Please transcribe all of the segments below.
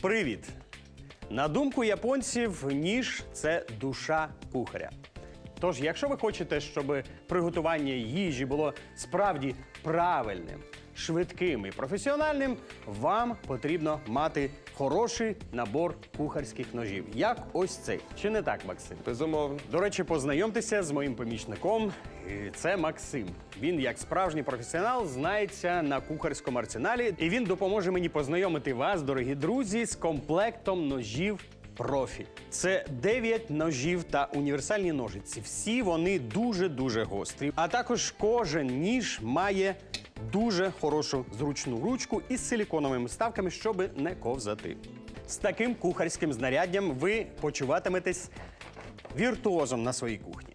Привіт! На думку японців, ніж це душа кухаря. Тож, якщо ви хочете, щоб приготування їжі було справді правильним, швидким і професіональним, вам потрібно мати хороший набор кухарських ножів, як ось цей. Чи не так, Максим? Безумовно. До речі, познайомтеся з моїм помічником. Це Максим. Він, як справжній професіонал, знається на кухарському арсеналі, і він допоможе мені познайомити вас, дорогі друзі, з комплектом ножів. Профі. Це 9 ножів та універсальні ножиці. Всі вони дуже-дуже гострі. А також кожен ніж має дуже хорошу зручну ручку із силіконовими вставками, щоб не ковзати. З таким кухарським знаряддям ви почуватиметесь віртуозом на своїй кухні.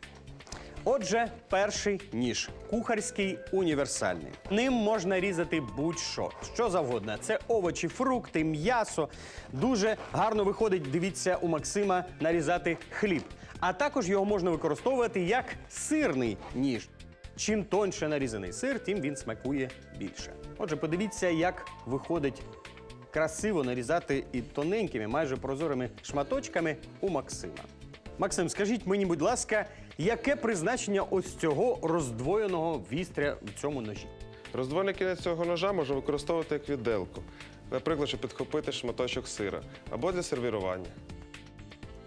Отже, перший ніж кухарський універсальний. Ним можна різати будь-що, що завгодно. Це овочі, фрукти, м'ясо. Дуже гарно виходить, дивіться, у Максима нарізати хліб. А також його можна використовувати як сирний ніж. Чим тоньше нарізаний сир, тим він смакує більше. Отже, подивіться, як виходить красиво нарізати і тоненькими, майже прозорими шматочками у Максима. Максим, скажіть мені, будь ласка, яке призначення ось цього роздвоєного вістря в цьому ножі? Роздвоєний кінець цього ножа можна використовувати як відделку. Наприклад, щоб підхопити шматочок сира або для сервірування.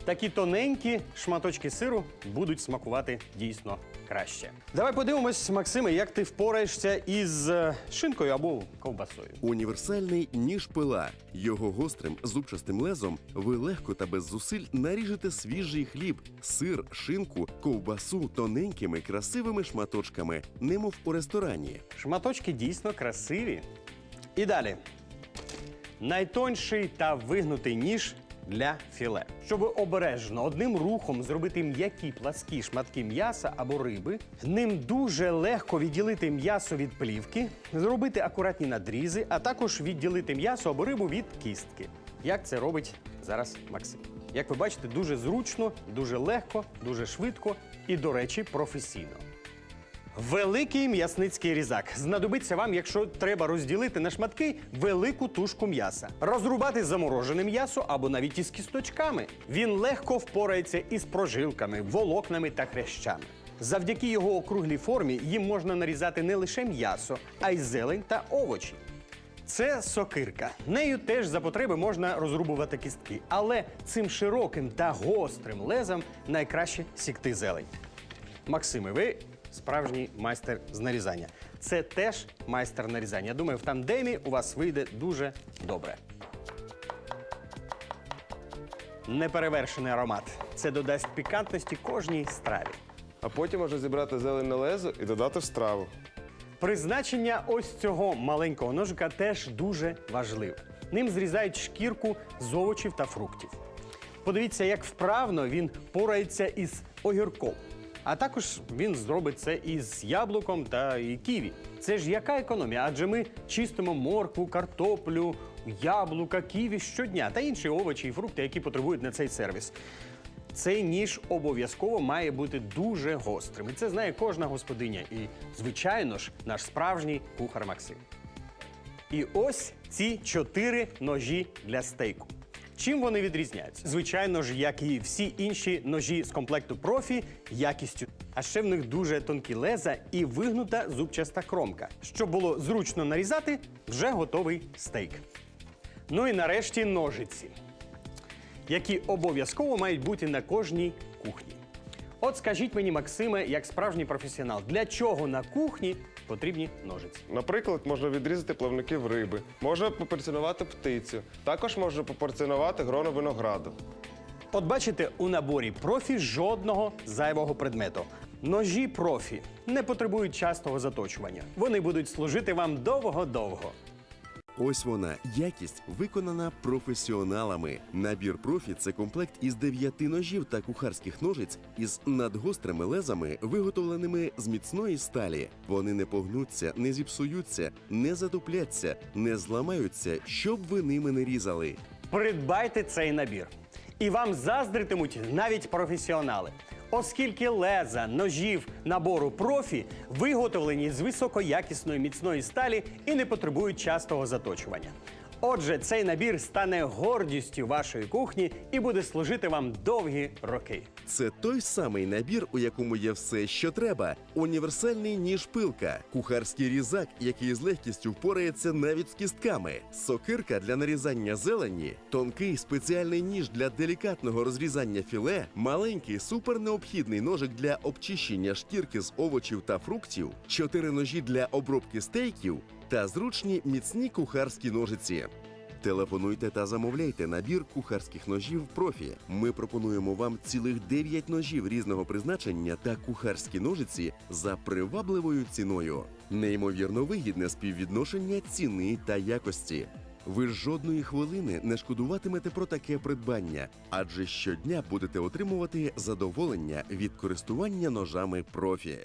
Такі тоненькі шматочки сиру будуть смакувати дійсно краще. Давай подивимось, Максиме, як ти впораєшся із е, шинкою або ковбасою. Універсальний ніж пила. Його гострим зубчастим лезом ви легко та без зусиль наріжете свіжий хліб, сир, шинку, ковбасу тоненькими красивими шматочками, немов у ресторані. Шматочки дійсно красиві. І далі. Найтонший та вигнутий ніж для філе. Щоб обережно одним рухом зробити м'які пласкі шматки м'яса або риби, ним дуже легко відділити м'ясо від плівки, зробити акуратні надрізи, а також відділити м'ясо або рибу від кістки. Як це робить зараз Максим? Як ви бачите, дуже зручно, дуже легко, дуже швидко і, до речі, професійно. Великий м'ясницький різак знадобиться вам, якщо треба розділити на шматки велику тушку м'яса, розрубати заморожене м'ясо або навіть із кісточками. Він легко впорається із прожилками, волокнами та хрящами. Завдяки його округлій формі їм можна нарізати не лише м'ясо, а й зелень та овочі. Це сокирка. Нею теж за потреби можна розрубувати кістки, але цим широким та гострим лезом найкраще сікти зелень. Максиме, ви справжній майстер з нарізання. Це теж майстер нарізання. Я думаю, в тандемі у вас вийде дуже добре. Неперевершений аромат. Це додасть пікантності кожній страві. А потім можна зібрати зелене лезо і додати в страву. Призначення ось цього маленького ножика теж дуже важливе. Ним зрізають шкірку з овочів та фруктів. Подивіться, як вправно він порається із огірком. А також він зробить це із яблуком та і ківі. Це ж яка економія? Адже ми чистимо моркву, картоплю, яблука, ківі щодня та інші овочі і фрукти, які потребують на цей сервіс. Цей ніж обов'язково має бути дуже гострим. І це знає кожна господиня. І, звичайно ж, наш справжній кухар Максим. І ось ці чотири ножі для стейку. Чим вони відрізняються? Звичайно ж, як і всі інші ножі з комплекту профі, якістю. А ще в них дуже тонкі леза і вигнута зубчаста кромка. Щоб було зручно нарізати, вже готовий стейк. Ну і нарешті ножиці які обов'язково мають бути на кожній кухні. От скажіть мені, Максиме, як справжній професіонал, для чого на кухні потрібні ножиці? Наприклад, можна відрізати плавників риби, можна попорціонувати птицю, також можна попорціонувати гроно винограду. От бачите, у наборі профі жодного зайвого предмету. Ножі профі не потребують частого заточування. Вони будуть служити вам довго-довго. Ось вона якість виконана професіоналами. Набір профі це комплект із дев'яти ножів та кухарських ножиць із надгострими лезами, виготовленими з міцної сталі. Вони не погнуться, не зіпсуються, не затупляться, не зламаються, щоб ви ними не різали. Придбайте цей набір. І вам заздритимуть навіть професіонали. Оскільки леза ножів набору профі виготовлені з високоякісної міцної сталі і не потребують частого заточування. Отже, цей набір стане гордістю вашої кухні і буде служити вам довгі роки. Це той самий набір, у якому є все, що треба: універсальний ніж пилка, кухарський різак, який з легкістю впорається навіть з кістками, сокирка для нарізання зелені, тонкий спеціальний ніж для делікатного розрізання філе, маленький супернеобхідний ножик для обчищення шкірки з овочів та фруктів, чотири ножі для обробки стейків та зручні міцні кухарські ножиці. Телефонуйте та замовляйте набір кухарських ножів профі. Ми пропонуємо вам цілих 9 ножів різного призначення та кухарські ножиці за привабливою ціною. Неймовірно вигідне співвідношення ціни та якості. Ви жодної хвилини не шкодуватимете про таке придбання, адже щодня будете отримувати задоволення від користування ножами профі.